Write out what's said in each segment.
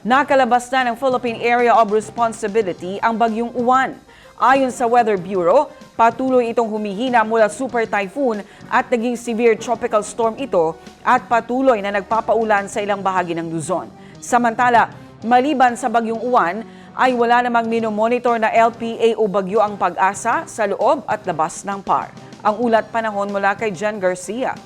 Nakalabas na ng Philippine Area of Responsibility ang bagyong Uwan. Ayon sa Weather Bureau, patuloy itong humihina mula super typhoon at naging severe tropical storm ito at patuloy na nagpapaulan sa ilang bahagi ng Luzon. Samantala, maliban sa bagyong Uwan, ay wala namang minomonitor na LPA o bagyo ang pag-asa sa loob at labas ng PAR. Ang ulat panahon mula kay Jen Garcia.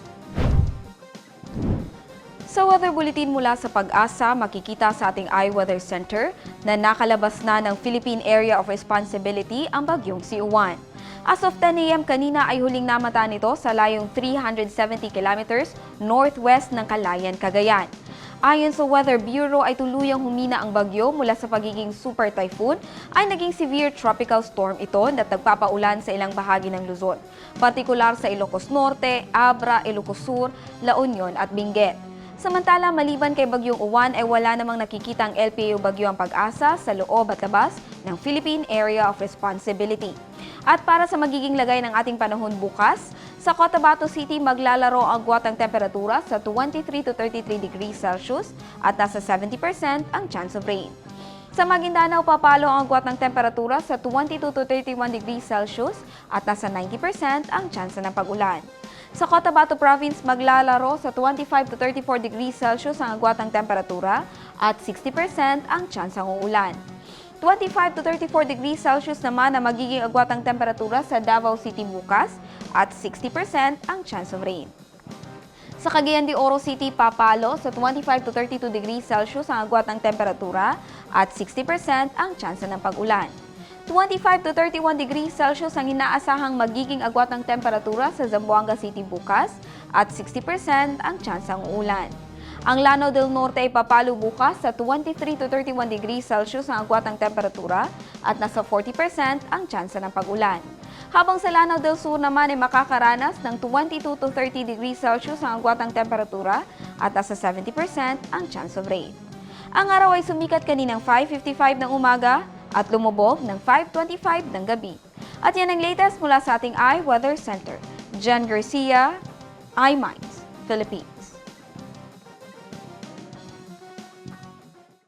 Sa weather bulletin mula sa Pag-asa, makikita sa ating iWeather Center na nakalabas na ng Philippine Area of Responsibility ang bagyong si Uwan. As of 10 a.m. kanina ay huling namata nito sa layong 370 kilometers northwest ng Kalayan, Cagayan. Ayon sa Weather Bureau ay tuluyang humina ang bagyo mula sa pagiging super typhoon ay naging severe tropical storm ito na nagpapaulan sa ilang bahagi ng Luzon, partikular sa Ilocos Norte, Abra, Ilocos Sur, La Union at Benguet. Samantala, maliban kay Bagyong Uwan ay wala namang nakikitang LPO Bagyo ang pag-asa sa loob at labas ng Philippine Area of Responsibility. At para sa magiging lagay ng ating panahon bukas, sa Cotabato City maglalaro ang agwat ang temperatura sa 23 to 33 degrees Celsius at nasa 70% ang chance of rain. Sa Maguindanao, papalo ang agwat ng temperatura sa 22 to 31 degrees Celsius at nasa 90% ang chance ng pag-ulan. Sa Cotabato Province, maglalaro sa 25 to 34 degrees Celsius ang agwat ng temperatura at 60% ang chance ng uulan. 25 to 34 degrees Celsius naman ang magiging agwat ng temperatura sa Davao City bukas at 60% ang chance of rain. Sa Cagayan de Oro City, papalo sa 25 to 32 degrees Celsius ang agwat ng temperatura at 60% ang tsansa ng pag-ulan. 25 to 31 degrees Celsius ang inaasahang magiging agwat ng temperatura sa Zamboanga City bukas at 60% ang tsansang ulan. Ang Lanao del Norte ay papalo bukas sa 23 to 31 degrees Celsius ang agwat ng temperatura at nasa 40% ang tsansa ng pag-ulan. Habang sa Lanao del Sur naman ay makakaranas ng 22 to 30 degrees Celsius ang agwat ng temperatura at nasa 70% ang chance of rain. Ang araw ay sumikat kaninang 5.55 ng umaga at lumubog ng 5.25 ng gabi. At yan ang latest mula sa ating iWeather Center. Jen Garcia, iMinds, Philippines.